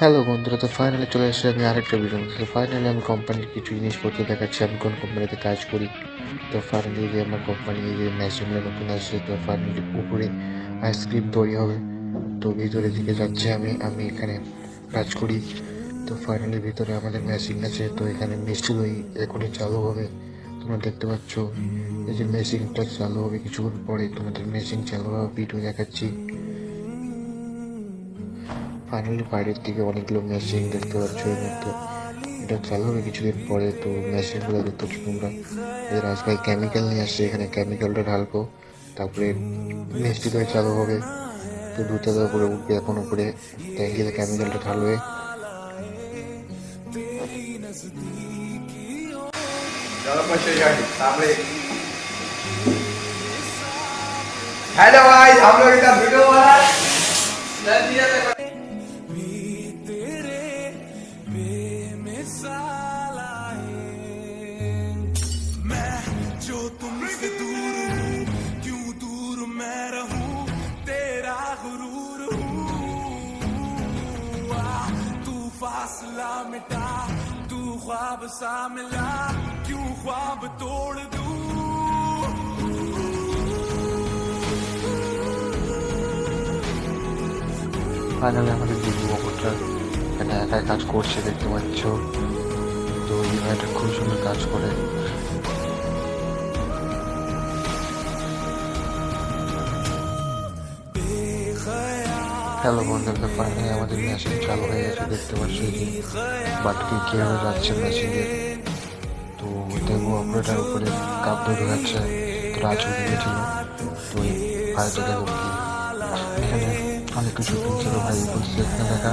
Hello বন্ধুরা, তো finally চলে এসেছি আমি আরেকটা ভিডিও তো ফাইনালি আমি কোম্পানির কিছু জিনিসপত্র দেখাচ্ছি। আমি কোন কোম্পানিতে কাজ করি, তো ফাইনালি যে আমার কোম্পানি যে মেশিনটা নতুন আসছে, তো ফাইনালি উপরে আইসক্রিম তৈরি হবে, তো ভিতরে দিকে যাচ্ছে আমি আমি এখানে কাজ করি। তো ফাইনালি ভিতরে আমাদের মেশিন আছে, তো এখানে মিষ্টি দই এখনই চালু হবে। তোমরা দেখতে পাচ্ছ, এই যে মেশিনটা চালু হবে কিছুক্ষণ পরে, তোমাদের মেশিন চালু হবে ভিডিও দেখাচ্ছি। ফাইনালি বাইরের দিকে অনেকগুলো মেশিন দেখতে পাচ্ছ এর মধ্যে এটা চালু হবে কিছুদিন পরে তো মেশিনগুলো দেখতে পাচ্ছ তোমরা এদের আজকে কেমিক্যাল নিয়ে আসছে এখানে কেমিক্যালটা ঢালবো তারপরে মিষ্টি দই চালু হবে তো দুধের উপরে উঠবে এখন উপরে ট্যাঙ্কিতে কেমিক্যালটা ঢালবে चलो पीछे गाड़ी सामने हेलो गाइस हम लोग इधर वीडियो फासला मिटा तू ख्वाब सा मिला क्यों ख्वाब तोड़ दूं ফাইনালি আমাদের দিদি বকরটা এখানে একাই কাজ করছে দেখতে পাচ্ছ তো এই ভাইটা খুব সুন্দর কাজ করে হ্যালো বন্ধুরা ফাইনালি আমাদের মেশিন চালু হয়ে গেছে, দেখতে পাচ্ছি যে বাটকে কীভাবে যাচ্ছে মেশিনে তো দেখব অপারেটার উপরে কাপ ধরে যাচ্ছে, তো রাজু দিয়েছিল তো হয়তো দেখো এখানে অনেক কিছু ভাই, বলছে এখানে দেখা।